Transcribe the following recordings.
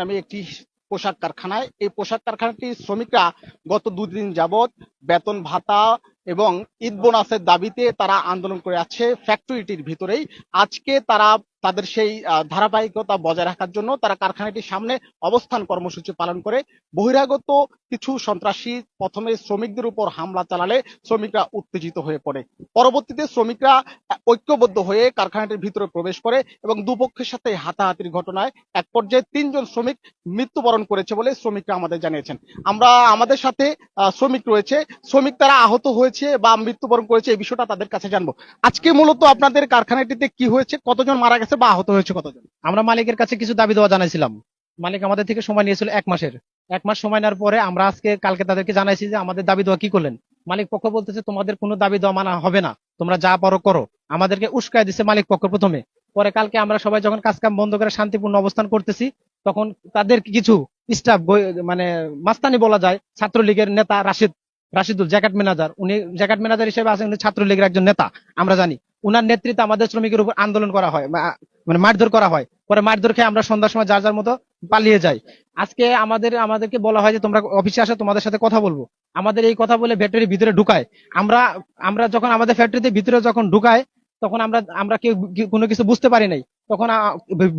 আমি একটি পোশাক কারখানায়। এই পোশাক কারখানাটির শ্রমিকরা গত দুদিন যাবৎ বেতন ভাতা এবং ঈদ বোনাসের দাবিতে তারা আন্দোলন করে আছে ফ্যাক্টরিটির ভিতরেই। আজকে তারা তাদের সেই ধারাবাহিকতা বজায় রাখার জন্য তারা কারখানাটির সামনে অবস্থান কর্মসূচি পালন করে। বহিরাগত কিছু সন্ত্রাসী প্রথমে শ্রমিকদের উপর হামলা চালালে শ্রমিকরা উত্তেজিত হয়ে পড়ে। পরবর্তীতে শ্রমিকরা ঐক্যবদ্ধ হয়ে কারখানাটির ভিতরে প্রবেশ করে এবং দুপক্ষের সাথে হাতাহাতির ঘটনায় এক পর্যায়ে তিনজন শ্রমিক মৃত্যুবরণ করেছে বলে শ্রমিকরা আমাদের জানিয়েছেন। আমরা, আমাদের সাথে শ্রমিক রয়েছে। শ্রমিক তারা আহত হয়েছে বা মৃত্যুবরণ করেছে এই বিষয়টা তাদের কাছে জানব। আজকে মূলত আপনাদের কারখানাটিতে কি হয়েছে? কতজন মারা গেছে? বা আহত হয়েছে কতজন? আমরা মালিকের কাছে কিছু দাবি দেওয়া জানাইছিলাম। মালিক আমাদের থেকে সময় নিয়েছিল এক মাসের। এক মাস সময় নেওয়ার পরে আমরা আজকে, কালকে তাদেরকে জানাইছি যে আমাদের দাবি দেওয়া কি করলেন। মালিক পক্ষ বলতেছে, তোমাদের কোনো দাবি দেওয়া মানা হবে না। তোমরা যা পারো করো। আমাদেরকে উস্কায় দিছে মালিক পক্ষ প্রথমে। পরে কালকে আমরা সবাই যখন কাজ কাম বন্ধ করে শান্তিপূর্ণ অবস্থান করতেছি, তখন তাদের কিছু স্টাফ মানে মাস্তানি বলা যায়, ছাত্রলীগের নেতা রাশিদ, রাশিদুল জ্যাকেট ম্যানেজার। উনি জ্যাকেট ম্যানেজার হিসেবে আছেন ছাত্রলীগের একজন নেতা, আমরা জানি। উনার নেতৃত্বে আমাদের শ্রমিকের উপর আন্দোলন করা হয় মানে মারধর করা হয়। পরে মারধর খেয়ে আমরা সন্ধ্যার সময় যার যার মতো পালিয়ে যাই। আজকে আমাদের, আমাদেরকে বলা হয় যে তোমরা অফিসে আসো, তোমাদের সাথে কথা বলব। আমাদের এই কথা বলে ফ্যাক্টরির ভিতরে ঢুকায়। আমরা আমরা যখন আমাদের ফ্যাক্টরিতে ভিতরে যখন ঢুকায়, তখন আমরা আমরা কেউ, কোনো কিছু বুঝতে পারি নাই। তখন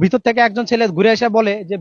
ভিতর থেকে একজন ছেলে ঘুরে এসে বলে যে